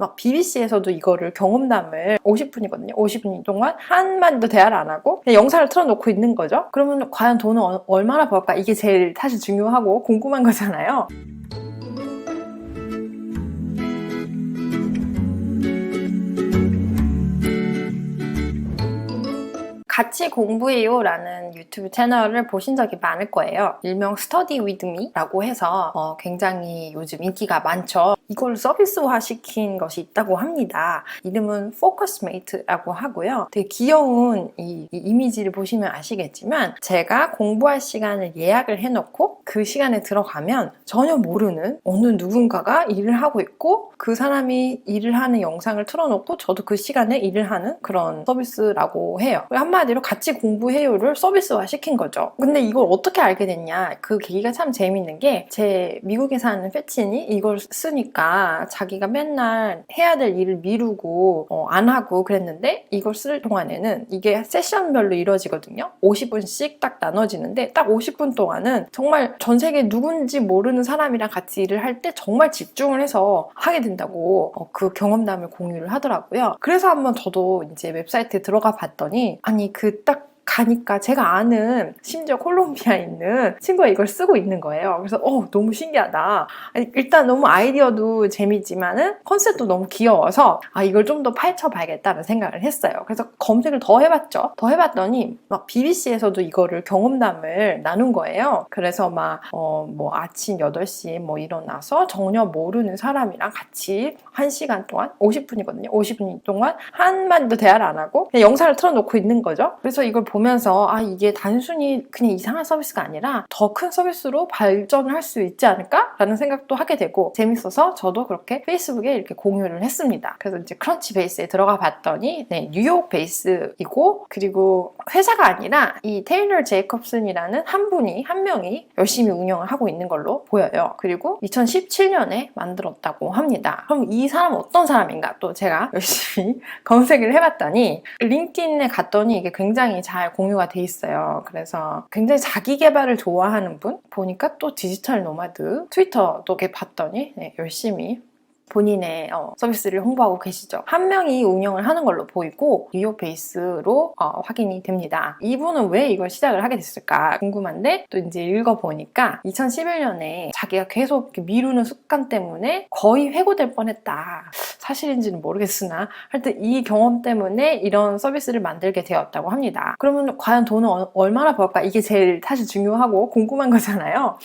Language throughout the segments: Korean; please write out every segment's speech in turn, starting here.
막 BBC에서도 이거를 경험담을 50분이거든요. 50분 동안 한마디도 대화를 안 하고 그냥 영상을 틀어놓고 있는 거죠. 그러면 과연 돈을 어- 얼마나 벌까? 이게 제일 사실 중요하고 궁금한 거잖아요. 같이 공부해요 라는 유튜브 채널을 보신 적이 많을 거예요. 일명 with me라고 해서 어, 굉장히 요즘 인기가 많죠. 이걸 서비스화 시킨 것이 있다고 합니다. 이름은 Focusmate라고 하고요. 되게 귀여운 이, 이 이미지를 보시면 아시겠지만 제가 공부할 시간을 예약을 해놓고 그 시간에 들어가면 전혀 모르는 어느 누군가가 일을 하고 있고 그 사람이 일을 하는 영상을 틀어놓고 저도 그 시간에 일을 하는 그런 서비스라고 해요. 한마디 로 같이 공부해요를 서비스화 시킨 거죠. 근데 이걸 어떻게 알게 됐냐? 그 계기가 참 재밌는 게 제 미국에 사는 패친이 이걸 쓰니까 자기가 맨날 해야 될 일을 미루고 어, 안 하고 그랬는데 이걸 쓸 동안에는 이게 세션별로 이루어지거든요. 50분씩 딱 나눠지는데 딱 50분 동안은 정말 전 세계 누군지 모르는 사람이랑 같이 일을 할 때 정말 집중을 해서 하게 된다고 어, 그 경험담을 공유를 하더라고요. 그래서 한번 저도 이제 웹사이트에 들어가 봤더니 아니 그 딱 가니까 제가 아는 심지어 콜롬비아에 있는 친구가 이걸 쓰고 있는 거예요. 그래서 어 너무 신기하다. 일단 너무 아이디어도 재미지만은 컨셉도 너무 귀여워서 아 이걸 좀 더 파헤쳐봐야겠다는 생각을 했어요. 그래서 검색을 더 해봤죠. 더 해봤더니 막 BBC에서도 이거를 경험담을 나눈 거예요. 그래서 막 어 뭐 아침 8시에 뭐 일어나서 전혀 모르는 사람이랑 같이 1시간 동안 50분이거든요. 50분 동안 한마디도 대화를 안 하고 그냥 영상을 틀어놓고 있는 거죠. 그래서 이걸 보 면서 아 이게 단순히 그냥 이상한 서비스가 아니라 더 큰 서비스로 발전을 할 수 있지 않을까라는 생각도 하게 되고 재밌어서 저도 그렇게 페이스북에 이렇게 공유를 했습니다. 그래서 이제 크런치 베이스에 들어가 봤더니 네, 뉴욕 베이스이고 그리고 회사가 아니라 이 테일러 제이콥슨이라는 한 분이 한 명이 열심히 운영을 하고 있는 걸로 보여요. 그리고 2017년에 만들었다고 합니다. 그럼 이 사람은 어떤 사람인가 또 제가 열심히 검색을 해봤더니 링크드인에 갔더니 이게 굉장히 잘 공유가 돼 있어요. 그래서 굉장히 자기 개발을 좋아하는 분 보니까 또 디지털 노마드 트위터도 이렇게 봤더니 네, 열심히 본인의 어, 서비스를 홍보하고 계시죠. 한 명이 운영을 하는 걸로 보이고 뉴욕 베이스로 어, 확인이 됩니다. 이분은 왜 이걸 시작을 하게 됐을까 궁금한데 또 이제 읽어보니까 2011년에 자기가 계속 미루는 습관 때문에 거의 해고될 뻔했다. 사실인지는 모르겠으나 하여튼 이 경험 때문에 이런 서비스를 만들게 되었다고 합니다. 그러면 과연 어- 얼마나 벌까? 이게 제일 사실 중요하고 궁금한 거잖아요.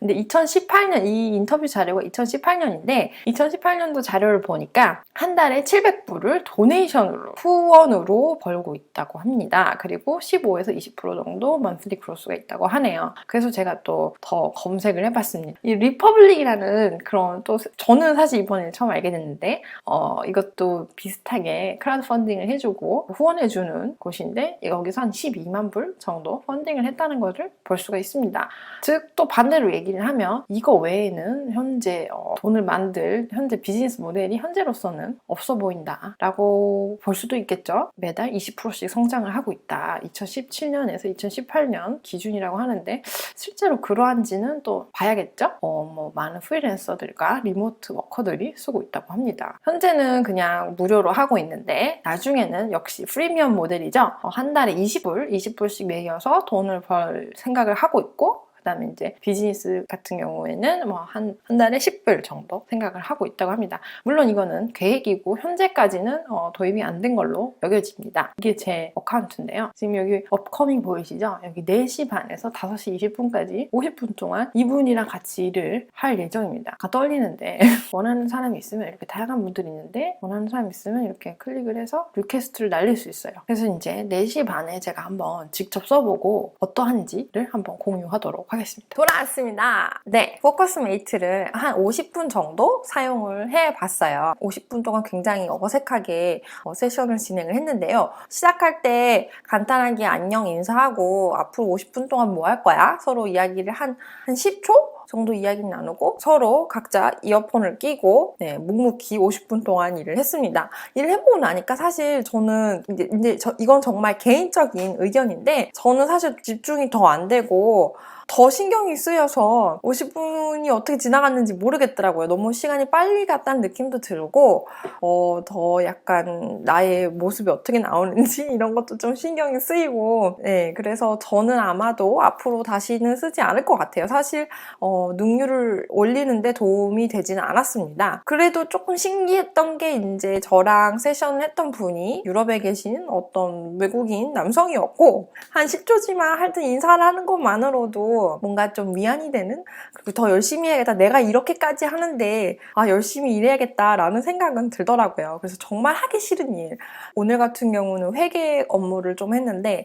근데 2018년 이 인터뷰 자료가 2018년인데 2018년도 자료를 보니까 한 달에 700불을 도네이션으로 후원으로 벌고 있다고 합니다. 그리고 15에서 20% 정도 먼슬리 크로스가 있다고 하네요. 그래서 제가 또 더 검색을 해봤습니다. 이 리퍼블릭이라는 그런 또 저는 사실 이번에 처음 알게 됐는데 어, 이것도 비슷하게 크라우드 펀딩을 해주고 후원해주는 곳인데 여기서 한 12만 불 정도 펀딩을 했다는 것을 볼 수가 있습니다. 즉 또 반대로 얘기를 하면 이거 외에는 현재 어, 돈을 만들 현재 비즈니스 모델이 현재로서는 없어 보인다라고 볼 수도 있겠죠. 매달 20%씩 성장을 하고 있다. 2017년에서 2018년 기준이라고 하는데 실제로 그러한지는 또 봐야겠죠. 어, 뭐 많은 프리랜서들과 리모트 워커들이 쓰고 있다고 합니다. 현재 는 그냥 무료로 하고 있는데 나중에는 역시 프리미엄 모델이죠. 어, 한 달에 20불, 20불씩 매겨서 돈을 벌 생각을 하고 있고 그다음에 이제 비즈니스 같은 경우에는 뭐 한 한 달에 10불 정도 생각을 하고 있다고 합니다. 물론 이거는 계획이고 현재까지는 어, 도입이 안 된 걸로 여겨집니다. 이게 제 어카운트인데요. 지금 여기 업커밍 보이시죠? 여기 4시 반에서 5시 20분까지 50분 동안 이분이랑 같이 일을 할 예정입니다. 아, 떨리는데 원하는 사람이 있으면 이렇게 다양한 분들이 있는데 원하는 사람이 있으면 이렇게 클릭을 해서 리퀘스트를 날릴 수 있어요. 그래서 이제 4시 반에 제가 한번 직접 써보고 어떠한지를 한번 공유하도록 하겠습니다. 돌아왔습니다. 네, 포커스 메이트를 한 50분 정도 사용을 해봤어요. 50분 동안 굉장히 어색하게 어, 세션을 진행을 했는데요. 시작할 때 간단하게 안녕 인사하고 앞으로 50분 동안 뭐 할 거야? 서로 이야기를 한, 한 10초? 정도 이야기 나누고 서로 각자 이어폰을 끼고 네, 묵묵히 50분 동안 일을 했습니다. 일을 해보고 나니까 사실 저는 이제, 이제 저- 이건 정말 개인적인 의견인데 저는 사실 집중이 더 안 되고 더 신경이 쓰여서 50분이 어떻게 지나갔는지 모르겠더라고요. 너무 시간이 빨리 갔다는 느낌도 들고, 어, 더 약간 나의 모습이 어떻게 나오는지 이런 것도 좀 신경이 쓰이고, 네, 그래서 저는 아마도 앞으로 다시는 쓰지 않을 것 같아요. 사실, 어, 능률을 올리는데 도움이 되지는 않았습니다. 그래도 조금 신기했던 게 이제 저랑 세션을 했던 분이 유럽에 계신 어떤 외국인 남성이었고, 한 10초지만 하여튼 인사를 하는 것만으로도 뭔가 좀 위안이 되는? 그리고 더 열심히 해야겠다. 내가 이렇게까지 하는데 아 열심히 일해야겠다라는 생각은 들더라고요. 그래서 정말 하기 싫은 일. 오늘 같은 경우는 회계 업무를 좀 했는데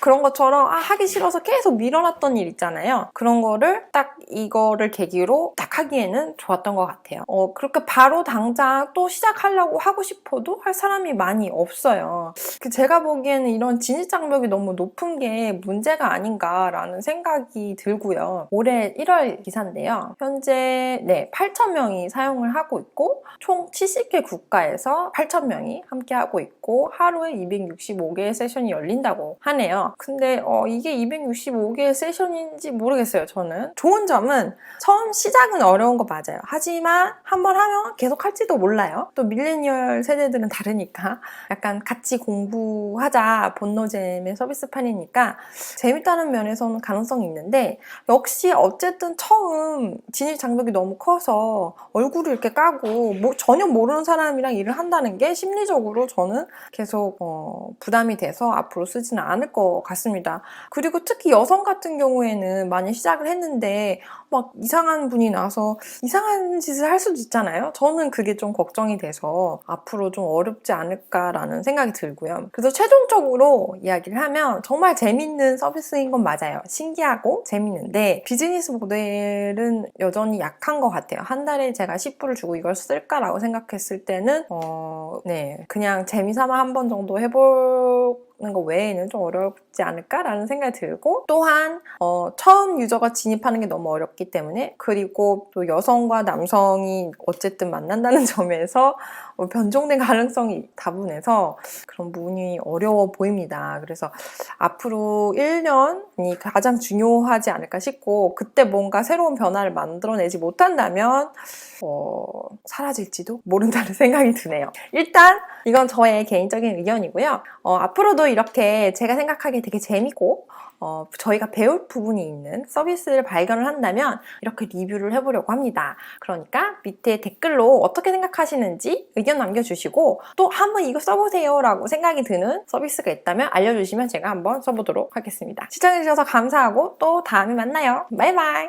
그런 것처럼 아 하기 싫어서 계속 밀어놨던 일 있잖아요. 그런 거를 딱 이거를 계기로 딱 하기에는 좋았던 것 같아요. 어 그렇게 바로 당장 또 시작하려고 하고 싶어도 할 사람이 많이 없어요. 그 제가 보기에는 이런 진입 장벽이 너무 높은 게 문제가 아닌가라는 생각이 들고요. 올해 1월 기사인데요. 현재 네 8,000명이 사용을 하고 있고 총 70개 국가에서 8,000명이 함께 하고 있고 하루에 265개의 세션이 열린다고 하네요. 근데 어, 이게 265개의 세션인지 모르겠어요. 저는 좋은 점은 처음 시작은 어려운 거 맞아요. 하지만 한번 하면 계속 할지도 몰라요. 또 밀레니얼 세대들은 다르니까 약간 같이 공부하자 본노잼의 서비스판이니까 재밌다는 면에서는 가능성이 있는데 역시 어쨌든 처음 진입 장벽이 너무 커서 얼굴을 이렇게 까고 뭐 전혀 모르는 사람이랑 일을 한다는 게 심리적으로 저는 계속 어, 부담이 돼서 앞으로 쓰지는 않을 것 같습니다. 그리고 특히 여성 같은 경우에는 많이 시작을 했는데 막 이상한 분이 나서 이상한 짓을 할 수도 있잖아요. 저는 그게 좀 걱정이 돼서 앞으로 좀 어렵지 않을까라는 생각이 들고요. 그래서 최종적으로 이야기를 하면 정말 재밌는 서비스인 건 맞아요. 신기하고 재밌는데 비즈니스 모델은 여전히 약한 것 같아요. 한 달에 제가 10불을 주고 이걸 쓸까라고 생각했을 때는 어, 네 그냥 재미삼아 한 번 정도 해보는 거 외에는 좀 어렵지 않을까라는 생각이 들고 또한 어, 처음 유저가 진입하는 게 너무 어렵기 때문에 그리고 또 여성과 남성이 어쨌든 만난다는 점에서 어, 변종된 가능성이 다분해서 그런 부분이 어려워 보입니다. 그래서 앞으로 1년이 가장 중요하지 않을까 싶고 그때 뭔가 새로운 변화를 만들어내지 못한다면 어, 사라질지도 모른다는 생각이 드네요. 일단 이건 저의 개인적인 의견이고요. 어, 앞으로도 이렇게 제가 생각하기에 되게 재밌고 어, 저희가 배울 부분이 있는 서비스를 발견을 한다면 이렇게 리뷰를 해보려고 합니다. 그러니까 밑에 댓글로 어떻게 생각하시는지 의견 남겨주시고 또 한번 이거 써보세요 라고 생각이 드는 서비스가 있다면 알려주시면 제가 한번 써보도록 하겠습니다. 시청해주셔서 감사하고 또 다음에 만나요. 바이바이!